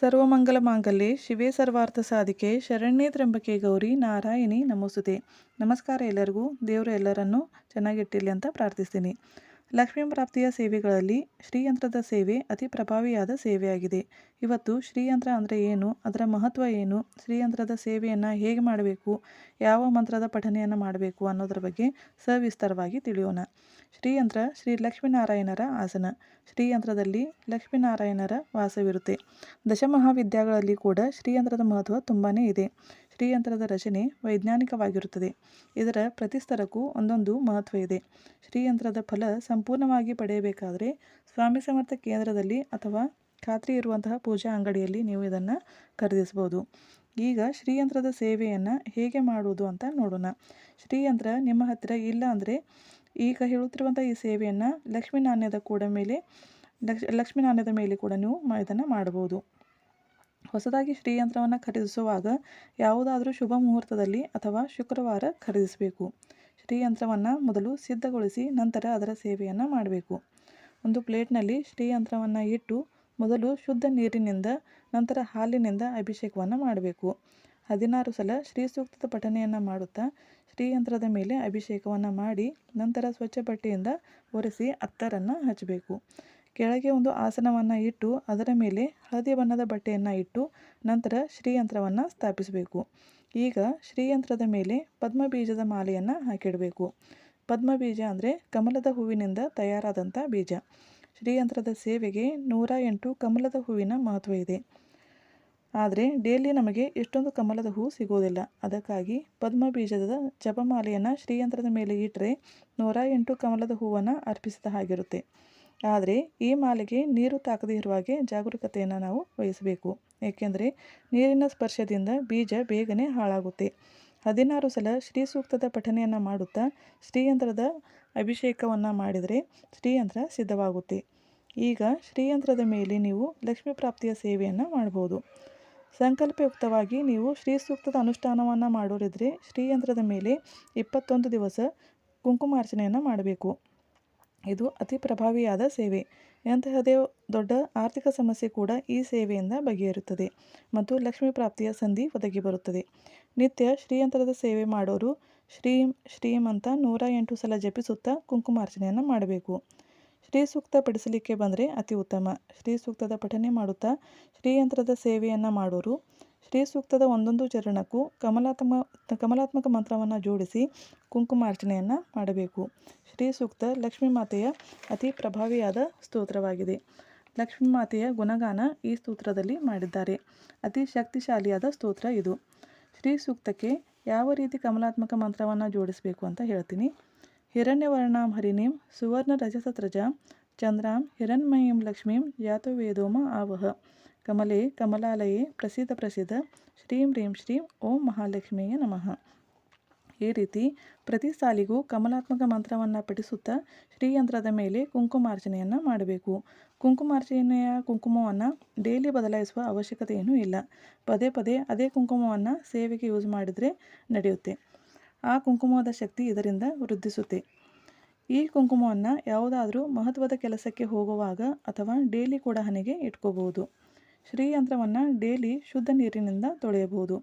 ಸರ್ವಮಂಗಲ ಮಾಂಗಲ್ಯ ಶಿವೇ ಸರ್ವಾರ್ಥ ಸಾಧಿಕೆ, ಶರಣ್ಯೇ ತ್ರಂಬಕೆ ಗೌರಿ, ನಾರಾಯಣಿ ನಮೋಸುತೆ. ನಮಸ್ಕಾರ ಎಲ್ಲರಿಗೂ. ದೇವರು ಎಲ್ಲರನ್ನೂ ಚೆನ್ನಾಗಿಟ್ಟಿರಲಿ ಅಂತ ಪ್ರಾರ್ಥಿಸ್ತೀನಿ. ಲಕ್ಷ್ಮೀ ಪ್ರಾಪ್ತಿಯ ಸೇವೆಗಳಲ್ಲಿ ಶ್ರೀಯಂತ್ರದ ಸೇವೆ ಅತಿ ಪ್ರಭಾವಿಯಾದ ಸೇವೆಯಾಗಿದೆ. ಇವತ್ತು ಶ್ರೀಯಂತ್ರ ಅಂದರೆ ಏನು? ಅದರ ಮಹತ್ವ ಏನು? ಶ್ರೀಯಂತ್ರದ ಸೇವೆಯನ್ನು ಹೇಗೆ ಮಾಡಬೇಕು? ಯಾವ ಮಂತ್ರದ ಪಠನೆಯನ್ನು ಮಾಡಬೇಕು ಅನ್ನೋದ್ರ ಬಗ್ಗೆ ಸವಿಸ್ತಾರವಾಗಿ ತಿಳಿಯೋಣ. ಶ್ರೀಯಂತ್ರ ಶ್ರೀ ಲಕ್ಷ್ಮೀನಾರಾಯಣರ ಆಸನ. ಶ್ರೀಯಂತ್ರದಲ್ಲಿ ಲಕ್ಷ್ಮೀನಾರಾಯಣರ ವಾಸವಿರುತ್ತೆ. ದಶಮಹಾವಿದ್ಯಾಗಳಲ್ಲಿ ಕೂಡ ಶ್ರೀಯಂತ್ರದ ಮಹತ್ವ ತುಂಬಾ ಇದೆ. ಶ್ರೀಯಂತ್ರದ ರಚನೆ ವೈಜ್ಞಾನಿಕವಾಗಿರುತ್ತದೆ. ಇದರ ಪ್ರತಿಸ್ತರಕ್ಕೂ ಒಂದೊಂದು ಮಹತ್ವ ಇದೆ. ಶ್ರೀಯಂತ್ರದ ಫಲ ಸಂಪೂರ್ಣವಾಗಿ ಪಡೆಯಬೇಕಾದರೆ ಸ್ವಾಮಿ ಸಮರ್ಥ ಕೇಂದ್ರದಲ್ಲಿ ಅಥವಾ ಖಾತ್ರಿ ಇರುವಂತಹ ಪೂಜಾ ಅಂಗಡಿಯಲ್ಲಿ ನೀವು ಇದನ್ನು ಖರೀದಿಸಬಹುದು. ಈಗ ಶ್ರೀಯಂತ್ರದ ಸೇವೆಯನ್ನು ಹೇಗೆ ಮಾಡುವುದು ಅಂತ ನೋಡೋಣ. ಶ್ರೀಯಂತ್ರ ನಿಮ್ಮ ಹತ್ತಿರ ಇಲ್ಲ ಅಂದರೆ ಈಗ ಹೇಳುತ್ತಿರುವಂಥ ಈ ಸೇವೆಯನ್ನು ಲಕ್ಷ್ಮೀ ನಾಣ್ಯದ ಕೂಡ ಮೇಲೆ, ಲಕ್ಷ್ ಲಕ್ಷ್ಮೀ ನಾಣ್ಯದ ಮೇಲೆ ಕೂಡ ನೀವು ಇದನ್ನು ಮಾಡಬಹುದು. ಹೊಸದಾಗಿ ಶ್ರೀಯಂತ್ರವನ್ನು ಖರೀದಿಸುವಾಗ ಯಾವುದಾದರೂ ಶುಭ ಮುಹೂರ್ತದಲ್ಲಿ ಅಥವಾ ಶುಕ್ರವಾರ ಖರೀದಿಸಬೇಕು. ಶ್ರೀಯಂತ್ರವನ್ನು ಮೊದಲು ಸಿದ್ಧಗೊಳಿಸಿ ನಂತರ ಅದರ ಸೇವೆಯನ್ನು ಮಾಡಬೇಕು. ಒಂದು ಪ್ಲೇಟ್ನಲ್ಲಿ ಶ್ರೀಯಂತ್ರವನ್ನು ಇಟ್ಟು ಮೊದಲು ಶುದ್ಧ ನೀರಿನಿಂದ ನಂತರ ಹಾಲಿನಿಂದ ಅಭಿಷೇಕವನ್ನು ಮಾಡಬೇಕು. ಹದಿನಾರು ಸಲ ಶ್ರೀ ಸೂಕ್ತದ ಪಠನೆಯನ್ನು ಮಾಡುತ್ತಾ ಶ್ರೀಯಂತ್ರದ ಮೇಲೆ ಅಭಿಷೇಕವನ್ನು ಮಾಡಿ ನಂತರ ಸ್ವಚ್ಛ ಬಟ್ಟೆಯಿಂದ ಒರೆಸಿ ಅತ್ತರನ್ನು ಹಚ್ಚಬೇಕು ಕೆಳಗೆ ಒಂದು ಆಸನವನ್ನು ಇಟ್ಟು ಅದರ ಮೇಲೆ ಹಳದಿ ಬಣ್ಣದ ಬಟ್ಟೆಯನ್ನು ಇಟ್ಟು ನಂತರ ಶ್ರೀಯಂತ್ರವನ್ನು ಸ್ಥಾಪಿಸಬೇಕು. ಈಗ ಶ್ರೀಯಂತ್ರದ ಮೇಲೆ ಪದ್ಮಬೀಜದ ಮಾಲೆಯನ್ನು ಹಾಕಿಡಬೇಕು. ಪದ್ಮಬೀಜ ಅಂದರೆ ಕಮಲದ ಹೂವಿನಿಂದ ತಯಾರಾದಂಥ ಬೀಜ. ಶ್ರೀಯಂತ್ರದ ಸೇವೆಗೆ ನೂರ ಎಂಟು ಕಮಲದ ಹೂವಿನ ಮಹತ್ವ ಇದೆ. ಆದರೆ ಡೇಲಿ ನಮಗೆ ಎಷ್ಟೊಂದು ಕಮಲದ ಹೂ ಸಿಗೋದಿಲ್ಲ. ಅದಕ್ಕಾಗಿ ಪದ್ಮ ಬೀಜದ ಜಪಮಾಲೆಯನ್ನು ಶ್ರೀಯಂತ್ರದ ಮೇಲೆ ಇಟ್ಟರೆ ನೂರ ಎಂಟು ಕಮಲದ ಹೂವನ್ನು ಅರ್ಪಿಸಿದ ಹಾಗಿರುತ್ತೆ. ಆದರೆ ಈ ಮಾಲೆಗೆ ನೀರು ತಾಕದೇ ಇರುವಾಗೆ ಜಾಗರೂಕತೆಯನ್ನು ನಾವು ವಹಿಸಬೇಕು. ಏಕೆಂದರೆ ನೀರಿನ ಸ್ಪರ್ಶದಿಂದ ಬೀಜ ಬೇಗನೆ ಹಾಳಾಗುತ್ತೆ. ಹದಿನಾರು ಸಲ ಶ್ರೀ ಸೂಕ್ತದ ಪಠನೆಯನ್ನು ಮಾಡುತ್ತಾ ಶ್ರೀಯಂತ್ರದ ಅಭಿಷೇಕವನ್ನು ಮಾಡಿದರೆ ಶ್ರೀಯಂತ್ರ ಸಿದ್ಧವಾಗುತ್ತೆ. ಈಗ ಶ್ರೀಯಂತ್ರದ ಮೇಲೆ ನೀವು ಲಕ್ಷ್ಮೀ ಪ್ರಾಪ್ತಿಯ ಸೇವೆಯನ್ನು ಮಾಡ್ಬೋದು ಸಂಕಲ್ಪಯುಕ್ತವಾಗಿ ನೀವು ಶ್ರೀ ಸೂಕ್ತದ ಅನುಷ್ಠಾನವನ್ನು ಮಾಡೋರಿದ್ರೆ ಶ್ರೀಯಂತ್ರದ ಮೇಲೆ ಇಪ್ಪತ್ತೊಂದು ದಿವಸ ಕುಂಕುಮಾರ್ಚನೆಯನ್ನು ಮಾಡಬೇಕು. ಇದು ಅತಿ ಪ್ರಭಾವಿಯಾದ ಸೇವೆ. ಎಂತಹದೇ ದೊಡ್ಡ ಆರ್ಥಿಕ ಸಮಸ್ಯೆ ಕೂಡ ಈ ಸೇವೆಯಿಂದ ಬಗೆಹರುತ್ತದೆ ಮತ್ತು ಲಕ್ಷ್ಮೀ ಪ್ರಾಪ್ತಿಯ ಸಂಧಿ ಒದಗಿ ಬರುತ್ತದೆ. ನಿತ್ಯ ಶ್ರೀಯಂತ್ರದ ಸೇವೆ ಮಾಡೋರು ಶ್ರೀಂ ಶ್ರೀಂ ಅಂತ ನೂರ ಎಂಟು ಸಲ ಜಪಿಸುತ್ತಾ ಕುಂಕುಮಾರ್ಚನೆಯನ್ನು ಮಾಡಬೇಕು. ಶ್ರೀ ಸೂಕ್ತ ಪಡಿಸಲಿಕ್ಕೆ ಬಂದರೆ ಅತಿ ಉತ್ತಮ. ಶ್ರೀ ಸೂಕ್ತದ ಪಠನೆ ಮಾಡುತ್ತಾ ಶ್ರೀಯಂತ್ರದ ಸೇವೆಯನ್ನು ಮಾಡೋರು ಶ್ರೀ ಸೂಕ್ತದ ಒಂದೊಂದು ಚರಣಕ್ಕೂ ಕಮಲಾತ್ಮ, ಕಮಲಾತ್ಮಕ ಮಂತ್ರವನ್ನು ಜೋಡಿಸಿ ಕುಂಕುಮಾರ್ಚನೆಯನ್ನು ಮಾಡಬೇಕು. ಶ್ರೀ ಸೂಕ್ತ ಲಕ್ಷ್ಮೀ ಮಾತೆಯ ಅತಿ ಪ್ರಭಾವಿಯಾದ ಸ್ತೋತ್ರವಾಗಿದೆ. ಲಕ್ಷ್ಮೀ ಮಾತೆಯ ಗುಣಗಾನ ಈ ಸ್ತೋತ್ರದಲ್ಲಿ ಮಾಡಿದ್ದಾರೆ. ಅತಿ ಶಕ್ತಿಶಾಲಿಯಾದ ಸ್ತೋತ್ರ ಇದು. ಶ್ರೀ ಸೂಕ್ತಕ್ಕೆ ಯಾವ ರೀತಿ ಕಮಲಾತ್ಮಕ ಮಂತ್ರವನ್ನು ಜೋಡಿಸಬೇಕು ಅಂತ ಹೇಳ್ತೀನಿ. ಹಿರಣ್ಯವರ್ಣಾಂ ಹರಿಣೀಂ ಸುವರ್ಣ ರಜಸತ್ರಜ ಚಂದ್ರಾಂ ಹಿರಣ್ಮಯೀಂ ಲಕ್ಷ್ಮೀಂ ಯಾತೋ ವೇದೋಮ ಆವಹ. ಕಮಲೆ ಕಮಲಾಲಯೇ ಪ್ರಸಿದ್ಧ ಪ್ರಸಿದ್ಧ. ಶ್ರೀಂ ರೀಂ ಶ್ರೀಂ ಓಂ ಮಹಾಲಕ್ಷ್ಮಿಯ ನಮಃ. ಈ ರೀತಿ ಪ್ರತಿ ಸಾಲಿಗೂ ಕಮಲಾತ್ಮಕ ಮಂತ್ರವನ್ನು ಪಠಿಸುತ್ತಾ ಶ್ರೀಯಂತ್ರದ ಮೇಲೆ ಕುಂಕುಮಾರ್ಚನೆಯನ್ನು ಮಾಡಬೇಕು. ಕುಂಕುಮಾರ್ಚನೆಯ ಕುಂಕುಮವನ್ನು ಡೈಲಿ ಬದಲಾಯಿಸುವ ಅವಶ್ಯಕತೆಯೂ ಇಲ್ಲ. ಪದೇ ಪದೇ ಅದೇ ಕುಂಕುಮವನ್ನು ಸೇವೆಗೆ ಯೂಸ್ ಮಾಡಿದರೆ ನಡೆಯುತ್ತೆ. ಆ ಕುಂಕುಮದ ಶಕ್ತಿ ಇದರಿಂದ ವೃದ್ಧಿಸುತ್ತೆ. ಈ ಕುಂಕುಮವನ್ನು ಯಾವುದಾದರೂ ಮಹತ್ವದ ಕೆಲಸಕ್ಕೆ ಹೋಗುವಾಗ ಅಥವಾ ಡೈಲಿ ಕೂಡ ಹಣೆಗೆ ಇಟ್ಕೋಬಹುದು. ಶ್ರೀಯಂತ್ರವನ್ನು ಡೈಲಿ ಶುದ್ಧ ನೀರಿನಿಂದ ತೊಳೆಯಬಹುದು.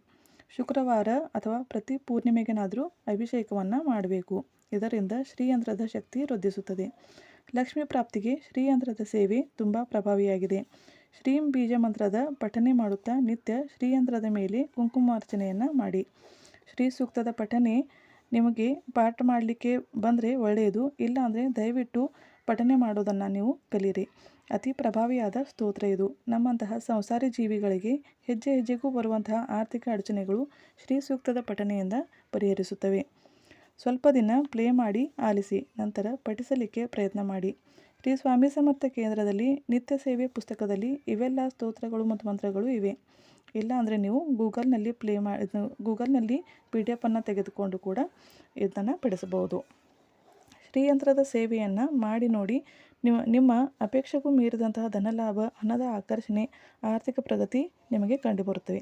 ಶುಕ್ರವಾರ ಅಥವಾ ಪ್ರತಿ ಪೂರ್ಣಿಮೆಗೆನಾದರೂ ಅಭಿಷೇಕವನ್ನು ಮಾಡಬೇಕು. ಇದರಿಂದ ಶ್ರೀಯಂತ್ರದ ಶಕ್ತಿ ವೃದ್ಧಿಸುತ್ತದೆ. ಲಕ್ಷ್ಮಿ ಪ್ರಾಪ್ತಿಗೆ ಶ್ರೀಯಂತ್ರದ ಸೇವೆ ತುಂಬ ಪ್ರಭಾವಿಯಾಗಿದೆ. ಶ್ರೀಂ ಬೀಜ ಮಂತ್ರದ ಪಠನೆ ಮಾಡುತ್ತಾ ನಿತ್ಯ ಶ್ರೀಯಂತ್ರದ ಮೇಲೆ ಕುಂಕುಮಾರ್ಚನೆಯನ್ನು ಮಾಡಿ. ಶ್ರೀ ಸೂಕ್ತದ ಪಠನೆ ನಿಮಗೆ ಪಾಠ ಮಾಡಲಿಕ್ಕೆ ಬಂದರೆ ಒಳ್ಳೆಯದು ಇಲ್ಲಾಂದರೆ ದಯವಿಟ್ಟು ಪಠನೆ ಮಾಡೋದನ್ನು ನೀವು ಕಲಿಯಿರಿ. ಅತಿ ಪ್ರಭಾವಿಯಾದ ಸ್ತೋತ್ರ ಇದು. ನಮ್ಮಂತಹ ಸಂಸಾರಿ ಜೀವಿಗಳಿಗೆ ಹೆಜ್ಜೆ ಹೆಜ್ಜೆಗೂ ಬರುವಂತಹ ಆರ್ಥಿಕ ಅಡಚಣೆಗಳು ಶ್ರೀ ಸೂಕ್ತದ ಪಠನೆಯಿಂದ ಪರಿಹರಿಸುತ್ತವೆ. ಸ್ವಲ್ಪ ದಿನ ಪ್ಲೇ ಮಾಡಿ ಆಲಿಸಿ, ನಂತರ ಪಠಿಸಲಿಕ್ಕೆ ಪ್ರಯತ್ನ ಮಾಡಿ. ಶ್ರೀ ಸ್ವಾಮಿ ಸಮರ್ಥ ಕೇಂದ್ರದಲ್ಲಿ ನಿತ್ಯ ಸೇವೆ ಪುಸ್ತಕದಲ್ಲಿ ಇವೆಲ್ಲ ಸ್ತೋತ್ರಗಳು ಮತ್ತು ಮಂತ್ರಗಳು ಇವೆ. ಇಲ್ಲ ಅಂದರೆ ನೀವು ಗೂಗಲ್ನಲ್ಲಿ ಪ್ಲೇ ಮಾಡಿ ಗೂಗಲ್ನಲ್ಲಿ ಪಿ ಡಿ ಎಫನ್ನು ತೆಗೆದುಕೊಂಡು ಕೂಡ ಇದನ್ನು ಪಡಿಸಬಹುದು ಶ್ರೀಯಂತ್ರದ ಸೇವೆಯನ್ನು ಮಾಡಿ ನೋಡಿ. ನಿಮ್ಮ ನಿಮ್ಮ ಅಪೇಕ್ಷೆಗೂ ಮೀರಿದಂತಹ ಧನಲಾಭ, ಹಣದ ಆಕರ್ಷಣೆ, ಆರ್ಥಿಕ ಪ್ರಗತಿ ನಿಮಗೆ ಕಂಡುಬರುತ್ತವೆ.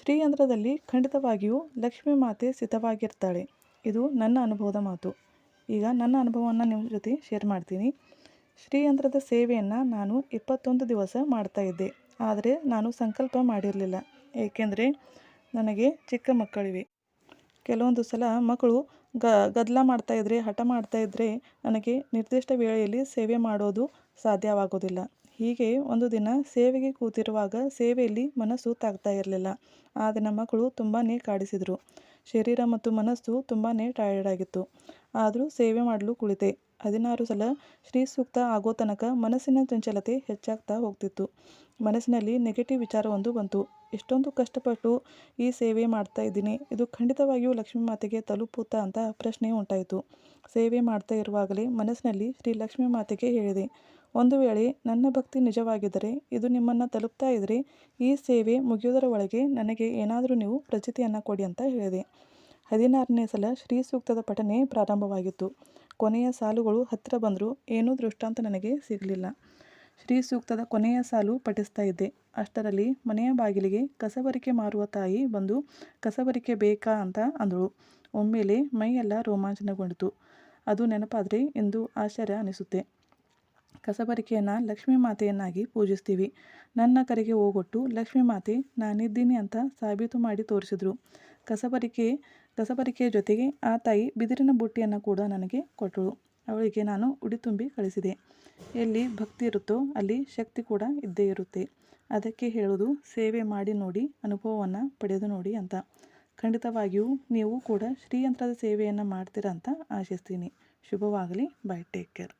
ಶ್ರೀಯಂತ್ರದಲ್ಲಿ ಖಂಡಿತವಾಗಿಯೂ ಲಕ್ಷ್ಮೀ ಮಾತೆ ಸ್ಥಿತವಾಗಿರ್ತಾಳೆ ಇದು ನನ್ನ ಅನುಭವದ ಮಾತು. ಈಗ ನನ್ನ ಅನುಭವವನ್ನು ನಿಮ್ಮ ಜೊತೆ ಶೇರ್ ಮಾಡ್ತೀನಿ. ಶ್ರೀಯಂತ್ರದ ಸೇವೆಯನ್ನು ನಾನು ಇಪ್ಪತ್ತೊಂದು ದಿವಸ ಮಾಡ್ತಾ ಇದ್ದೆ. ಆದರೆ ನಾನು ಸಂಕಲ್ಪ ಮಾಡಿರಲಿಲ್ಲ. ಏಕೆಂದರೆ ನನಗೆ ಚಿಕ್ಕ ಮಕ್ಕಳಿವೆ. ಕೆಲವೊಂದು ಸಲ ಮಕ್ಕಳು ಗ ಗದ್ದಲ ಮಾಡ್ತಾಯಿದ್ರೆ ಹಠ ಮಾಡ್ತಾಯಿದ್ರೆ ನನಗೆ ನಿರ್ದಿಷ್ಟ ವೇಳೆಯಲ್ಲಿ ಸೇವೆ ಮಾಡೋದು ಸಾಧ್ಯವಾಗೋದಿಲ್ಲ. ಹೀಗೆ ಒಂದು ದಿನ ಸೇವೆಗೆ ಕೂತಿರುವಾಗ ಸೇವೆಯಲ್ಲಿ ಮನಸ್ಸು ತಾಗ್ತಾ ಇರಲಿಲ್ಲ. ಆ ದಿನ ಮಕ್ಕಳು ತುಂಬಾ ಕಾಡಿಸಿದರು. ಶರೀರ ಮತ್ತು ಮನಸ್ಸು ತುಂಬಾ ಟಯರ್ಡ್ ಆಗಿತ್ತು. ಆದರೂ ಸೇವೆ ಮಾಡಲು ಕುಳಿತೆ. ಹದಿನಾರು ಸಲ ಶ್ರೀ ಸೂಕ್ತ ಆಗೋ ತನಕ ಮನಸ್ಸಿನ ಚಂಚಲತೆ ಹೆಚ್ಚಾಗ್ತಾ ಹೋಗ್ತಿತ್ತು. ಮನಸ್ಸಿನಲ್ಲಿ ನೆಗೆಟಿವ್ ವಿಚಾರವೊಂದು ಬಂತು. ಎಷ್ಟೊಂದು ಕಷ್ಟಪಟ್ಟು ಈ ಸೇವೆ ಮಾಡ್ತಾ ಇದ್ದೀನಿ. ಇದು ಖಂಡಿತವಾಗಿಯೂ ಲಕ್ಷ್ಮೀ ಮಾತೆಗೆ ತಲುಪುತ್ತಾ ಅಂತ ಪ್ರಶ್ನೆ ಉಂಟಾಯಿತು. ಸೇವೆ ಮಾಡ್ತಾ ಇರುವಾಗಲೇ ಮನಸ್ಸಿನಲ್ಲಿ ಶ್ರೀ ಲಕ್ಷ್ಮೀ ಮಾತೆಗೆ ಹೇಳಿದೆ. ಒಂದು ವೇಳೆ ನನ್ನ ಭಕ್ತಿ ನಿಜವಾಗಿದ್ದರೆ, ಇದು ನಿಮ್ಮನ್ನು ತಲುಪ್ತಾ ಇದ್ದರೆ ಈ ಸೇವೆ ಮುಗಿಯೋದರ ಒಳಗೆ ನನಗೆ ಏನಾದರೂ ನೀವು ಪ್ರಚಿತಿಯನ್ನು ಕೊಡಿ ಅಂತ ಹೇಳಿದೆ. ಹದಿನಾರನೇ ಸಲ ಶ್ರೀ ಸೂಕ್ತದ ಪಠನೆ ಪ್ರಾರಂಭವಾಗಿತ್ತು. ಕೊನೆಯ ಸಾಲುಗಳು ಹತ್ತಿರ ಬಂದರೂ ಏನೂ ದೃಷ್ಟಾಂತ ನನಗೆ ಸಿಗಲಿಲ್ಲ. ಶ್ರೀ ಸೂಕ್ತದ ಕೊನೆಯ ಸಾಲು ಪಠಿಸ್ತಾ ಇದ್ದೆ. ಅಷ್ಟರಲ್ಲಿ ಮನೆಯ ಬಾಗಿಲಿಗೆ ಕಸಬರಿಕೆ ಮಾರುವ ತಾಯಿ ಬಂದು, ಕಸಬರಿಕೆ ಬೇಕಾ? ಅಂತ ಅಂದಳು. ಒಮ್ಮೆಲೆ ಮೈಯೆಲ್ಲ ರೋಮಾಂಚನಗೊಂಡಿತು. ಅದು ನೆನಪಾದರೆ ಎಂದು ಆಶ್ಚರ್ಯ ಅನಿಸುತ್ತೆ. ಕಸಬರಿಕೆಯನ್ನು ಲಕ್ಷ್ಮೀ ಮಾತೆಯನ್ನಾಗಿ ಪೂಜಿಸ್ತೀವಿ. ನನ್ನ ಕರೆಗೆ ಹೋಗೊಟ್ಟು ಲಕ್ಷ್ಮೀ ಮಾತೆ ನಾನಿದ್ದೀನಿ ಅಂತ ಸಾಬೀತು ಮಾಡಿ ತೋರಿಸಿದ್ರು. ಕಸಬರಿಕೆ ಕಸಬರಿಕೆಯ ಜೊತೆಗೆ ಆ ತಾಯಿ ಬಿದಿರಿನ ಬುಟ್ಟಿಯನ್ನು ಕೂಡ ನನಗೆ ಕೊಟ್ಟಳು. ಅವಳಿಗೆ ನಾನು ಉಡಿ ತುಂಬಿ ಕಳಿಸಿದೆ. ಎಲ್ಲಿ ಭಕ್ತಿ ಇರುತ್ತೋ ಅಲ್ಲಿ ಶಕ್ತಿ ಕೂಡ ಇದ್ದೇ ಇರುತ್ತೆ. ಅದಕ್ಕೆ ಹೇಳೋದು ಸೇವೆ ಮಾಡಿ ನೋಡಿ, ಅನುಭವವನ್ನು ಪಡೆದು ನೋಡಿ ಅಂತ. ಖಂಡಿತವಾಗಿಯೂ ನೀವು ಕೂಡ ಶ್ರೀಯಂತ್ರದ ಸೇವೆಯನ್ನು ಮಾಡ್ತೀರಾ ಅಂತ ಆಶಿಸ್ತೀನಿ. ಶುಭವಾಗಲಿ. Bye, take care.